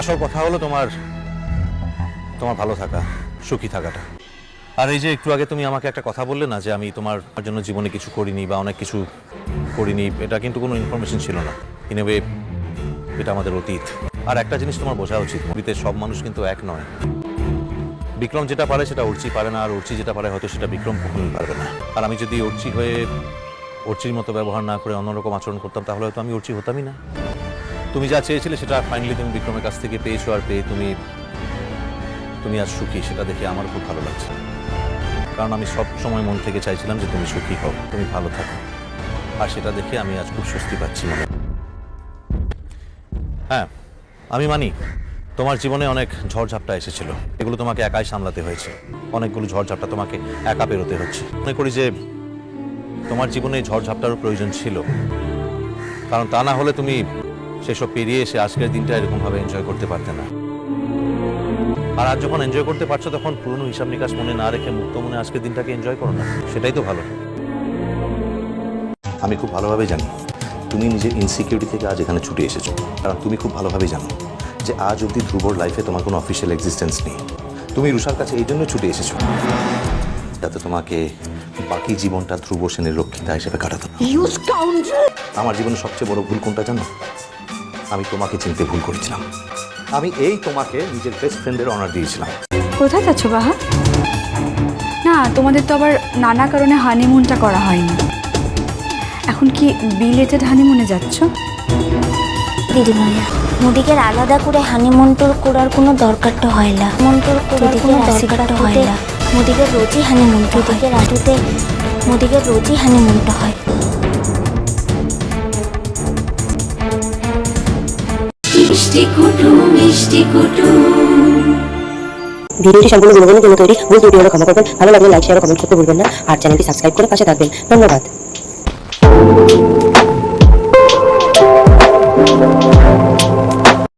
আসল কথা হলো তোমার তোমার ভালো থাকা, সুখী থাকাটা। আর এই যে একটু আগে তুমি আমাকে একটা কথা বললে না যে আমি তোমার জন্য জীবনে কিছু করিনি বা অনেক কিছু করিনি, এটা কিন্তু কোনো ইনফরমেশন ছিল না। ইন এটা আমাদের অতীত। আর একটা জিনিস তোমার বোঝা উচিত মুভিতে সব মানুষ কিন্তু এক নয়। বিক্রম যেটা পারে সেটা অর্চি পারে না, আর অর্চি যেটা পারে হয়তো সেটা বিক্রম কখনোই পারবে না। আর আমি যদি অর্চি হয়ে অর্চির মতো ব্যবহার না করে অন্যরকম আচরণ করতাম, তাহলে হয়তো আমি অর্চি হতামই না। তুমি যা চেয়েছিলে সেটা ফাইনালি তুমি বিক্রমের কাছ থেকে পেয়েছ আর পেয়ে তুমি তুমি আজ সুখী, সেটা দেখে আমার খুব ভালো লাগছে। কারণ আমি সব সময় মন থেকে চাইছিলাম যে তুমি সুখী হও, তুমি ভালো থাকো। আর সেটা দেখে আমি আজ খুব স্বস্তি পাচ্ছি। মনে হ্যাঁ আমি মানি, তোমার জীবনে অনেক ঝড়ঝাপটা এসেছিল। এগুলো তোমাকে একাই সামলাতে হয়েছে। অনেকগুলো ঝড়ঝাপটা তোমাকে একা পেরোতে হচ্ছে। মনে করি যে তোমার জীবনে ঝড়ঝাপটারও প্রয়োজন ছিল। কারণ তা না হলে তুমি সেসব পেরিয়ে এসে আজকের দিনটা এরকমভাবে এনজয় করতে পারতে না। আর আজ যখন এনজয় করতে পারছ তখন পুরনো হিসাব নিকাশ মনে না রেখে মুক্ত মনে আজকের দিনটাকে এনজয় করো না। সেটাই তো ভালো। আমি খুব ভালোভাবে জানি তুমি নিজের ইনসিকিউরিটি থেকে আজ এখানে ছুটে এসেছ। কারণ তুমি খুব ভালোভাবেই জানো যে আজ অবধি ধ্রুবর লাইফে তোমার কোনো অফিসিয়াল এক্সিস্টেন্স নেই। তুমি রুষার কাছে এই জন্য ছুটে এসেছ। যাতে তোমাকে বাকি জীবনটা ধ্রুব সেনের রক্ষিতা হিসেবে কাটাতে। আমার জীবনে সবচেয়ে বড় ভুল কোনটা জানো? আমি তোমাকে চিনতে ভুল করেছিলাম। আমি এই তোমাকে নিজের বেস্ট ফ্রেন্ডের অনার দিয়েছিলাম। কোথায় যাচ্ছ বাহা? না তোমাদের তো আবার নানা কারণে হানিমুনটা করা হয়নি। এখন কি বিলেটেড হানিমুনে যাচ্ছ? দিদিমণি মোদিকে আলাদা করে হানিমুন ট্যুর করার কোনো দরকারটা হয় না। মন ট্যুর করার কোনো হয় না। মোদিকে রোজই হানিমুন মোদিকে রাজুতে মোদিকে রোজই হানিমুনটা হয়। ভিডিওটি সম্পূর্ণ বিনোদনের জন্য তৈরি। ভুল ত্রুটি হলে ক্ষমা করবেন। ভালো লাগলে লাইক শেয়ার কমেন্ট করতে ভুলবেন না। আর চ্যানেলটি সাবস্ক্রাইব করে পাশে থাকবেন। ধন্যবাদ।